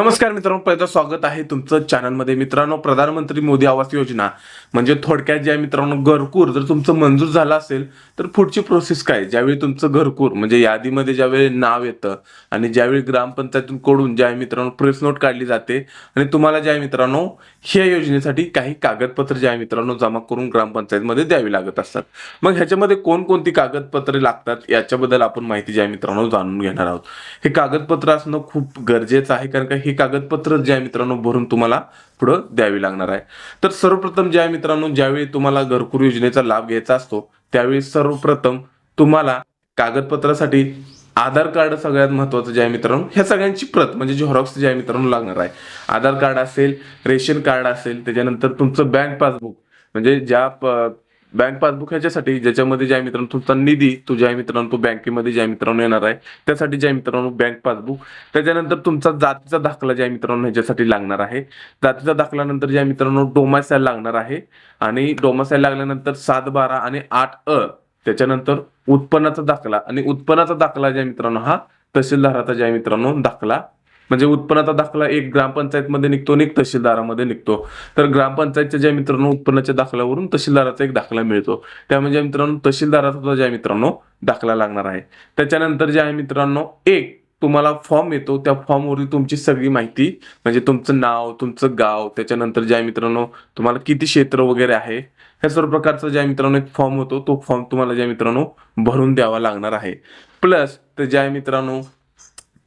नमस्कार मित्रांनो पहिलं स्वागत आहे तुमचं चॅनलमध्ये. मित्रांनो प्रधानमंत्री मोदी आवास योजना. म्हणजे थोडक्यात ज्या मित्रांनो घरकूर जर तुमचं मंजूर झालं असेल तर पुढची प्रोसेस काय? ज्यावेळी तुमचं घरकूर म्हणजे यादीमध्ये ज्यावेळी नाव येतं आणि ज्यावेळी ग्रामपंचायतकडून ज्या मित्रांनो प्रेस नोट काढली जाते आणि तुम्हाला ज्या मित्रांनो ह्या योजनेसाठी काही कागदपत्र ज्या मित्रांनो जमा करून ग्रामपंचायतमध्ये द्यावी लागत असतात. मग ह्याच्यामध्ये कोणकोणती कागदपत्रे लागतात याच्याबद्दल आपण माहिती ज्या मित्रांनो जाणून घेणार आहोत. हे कागदपत्र असणं खूप गरजेचं आहे कारण का ही कागदपत्र जे आहे मित्रांनो भरून तुम्हाला पुढं द्यावी लागणार आहे. तर सर्वप्रथम जे आहे मित्रांनो ज्यावेळी तुम्हाला घरकुल योजनेचा लाभ घ्यायचा असतो त्यावेळी सर्वप्रथम तुम्हाला कागदपत्रासाठी आधार कार्ड सगळ्यात महत्वाचं जे आहे मित्रांनो ह्या सगळ्यांची प्रत म्हणजे झेरॉक्स जे आहे मित्रांनो लागणार आहे. आधार कार्ड असेल रेशन कार्ड असेल त्याच्यानंतर तुमचं बँक पासबुक म्हणजे ज्या बँक पासबुक ह्याच्यासाठी ज्याच्यामध्ये ज्या मित्रांनो तुमचा निधी तो ज्या मित्रांनो तो बँकेमध्ये ज्या मित्रांनो येणार आहे त्यासाठी ज्या मित्रांनो बँक पासबुक त्याच्यानंतर तुमचा जातीचा दाखला ज्या मित्रांनो ह्याच्यासाठी लागणार आहे. जातीचा दाखल्यानंतर ज्या मित्रांनो डोमासाईल लागणार आहे आणि डोमासाईल लागल्यानंतर सात बारा आणि आठ अ त्याच्यानंतर उत्पन्नाचा दाखला आणि उत्पन्नाचा दाखला ज्या मित्रांनो हा तहसीलदाराचा ज्या मित्रांनो दाखला म्हणजे उत्पन्नाचा दाखला एक ग्रामपंचायतमध्ये निघतो आणि एक तहसीलदारामध्ये निघतो. तर ग्रामपंचायतच्या ज्या मित्रांनो उत्पन्नाच्या दाखल्यावरून तहसीलदाराचा एक दाखला मिळतो. त्यामुळे ज्या मित्रांनो तहसीलदाराचा ज्या मित्रांनो दाखला लागणार आहे. त्याच्यानंतर जे आहे मित्रांनो एक तुम्हाला फॉर्म येतो. त्या फॉर्मवरती तुमची सगळी माहिती म्हणजे तुमचं नाव तुमचं गाव त्याच्यानंतर ज्या मित्रांनो तुम्हाला किती क्षेत्र वगैरे आहे ह्या सर्व प्रकारचा ज्या मित्रांनो एक फॉर्म होतो. तो फॉर्म तुम्हाला ज्या मित्रांनो भरून द्यावा लागणार आहे. प्लस तर ज्या मित्रांनो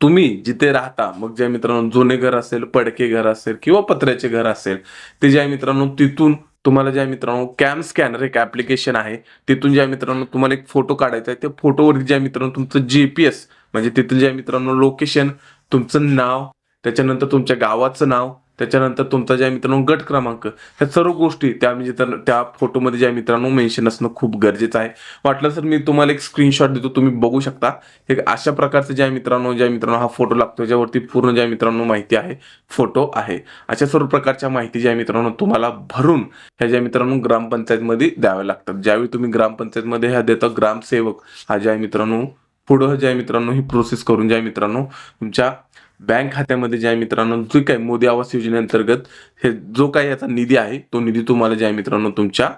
तुम्ही जिथे राहता मग ज्या मित्रांनो जुने घर असेल पडके घर असेल किंवा पत्र्याचे घर असेल ते ज्या मित्रांनो तिथून तुम्हाला ज्या मित्रांनो कॅम स्कॅनर एक ऍप्लिकेशन आहे तिथून ज्या मित्रांनो तुम्हाला एक फोटो काढायचा आहे त्या फोटोवरती ज्या मित्रांनो तुमचं जीपीएस म्हणजे तिथून ज्या मित्रांनो लोकेशन तुमचं नाव त्याच्यानंतर तुमच्या गावाचं नाव त्याच्यानंतर तुमचा ज्या मित्रांनो गट क्रमांक ह्या सर्व गोष्टी त्या म्हणजे तर- त्या फोटोमध्ये ज्या मित्रांनो मेन्शन असणं खूप गरजेचं आहे. वाटलं तर मी तुम्हाला एक स्क्रीनशॉट देतो तुम्ही बघू शकता. हे अशा प्रकारचे ज्या मित्रांनो ज्या मित्रांनो हा फोटो लागतो ज्यावरती पूर्ण ज्या मित्रांनो माहिती आहे फोटो आहे. अशा सर्व प्रकारच्या माहिती ज्या मित्रांनो तुम्हाला भरून ह्या ज्या मित्रांनो ग्रामपंचायतमध्ये द्याव्या लागतात. ज्यावेळी तुम्ही ग्रामपंचायतमध्ये ह्या देता ग्रामसेवक हा ज्या मित्रांनो पुढं ज्या मित्रांनो ही प्रोसेस करून ज्या मित्रांनो तुमच्या बँक खात्यामध्ये जे आहे मित्रांनो जे काय मोदी आवास योजनेअंतर्गत हे जो काही याचा निधी आहे तो निधी तुम्हाला जे आहे मित्रांनो तुमच्या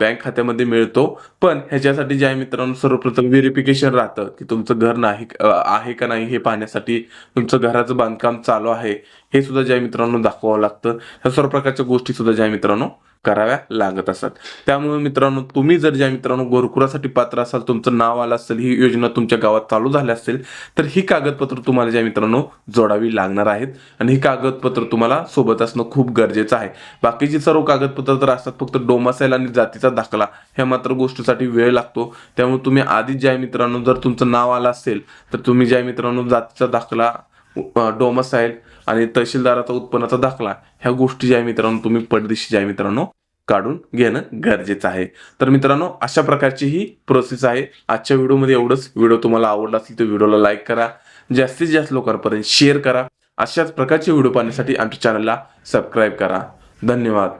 बँक खात्यामध्ये मिळतो. पण ह्याच्यासाठी जे आहे मित्रांनो सर्वप्रथम व्हेरिफिकेशन राहतं की तुमचं घर नाही आहे का नाही हे पाहण्यासाठी तुमचं घराचं बांधकाम चालू आहे हे सुद्धा जे आहे मित्रांनो दाखवावं लागतं. ह्या सर्व प्रकारच्या गोष्टी सुद्धा ज्या मित्रांनो कराव्या लागत असतात. त्यामुळे मित्रांनो तुम्ही जर ज्या मित्रांनो गोरखुरासाठी पात्र असाल तुमचं नाव आलं असेल ही योजना तुमच्या गावात चालू झाली असेल तर ही कागदपत्र तुम्हाला ज्या मित्रांनो जोडावी लागणार आहेत आणि ही कागदपत्र तुम्हाला सोबत असणं खूप गरजेचं आहे. बाकीची सर्व कागदपत्र तर असतात फक्त डोमासाईल आणि जातीचा दाखला ह्या मात्र गोष्टीसाठी वेळ लागतो. त्यामुळे तुम्ही आधीच ज्या मित्रांनो जर तुमचं नाव आलं असेल तर तुम्ही ज्या मित्रांनो जातीचा दाखला डोमासाईल आणि तहसीलदाराचा उत्पन्नाचा दाखला ह्या गोष्टी ज्या आहे मित्रांनो तुम्ही पडदिशी ज्या मित्रांनो काढून घेणं गरजेचं आहे. तर मित्रांनो अशा प्रकारची ही प्रोसेस आहे. आजच्या व्हिडिओमध्ये एवढंच. व्हिडिओ तुम्हाला आवडला असेल तर व्हिडिओला लाईक करा. जास्तीत जास्त लोकांपर्यंत शेअर करा. अशाच प्रकारचे व्हिडिओ पाहण्यासाठी आमच्या चॅनलला सबस्क्राईब करा. धन्यवाद.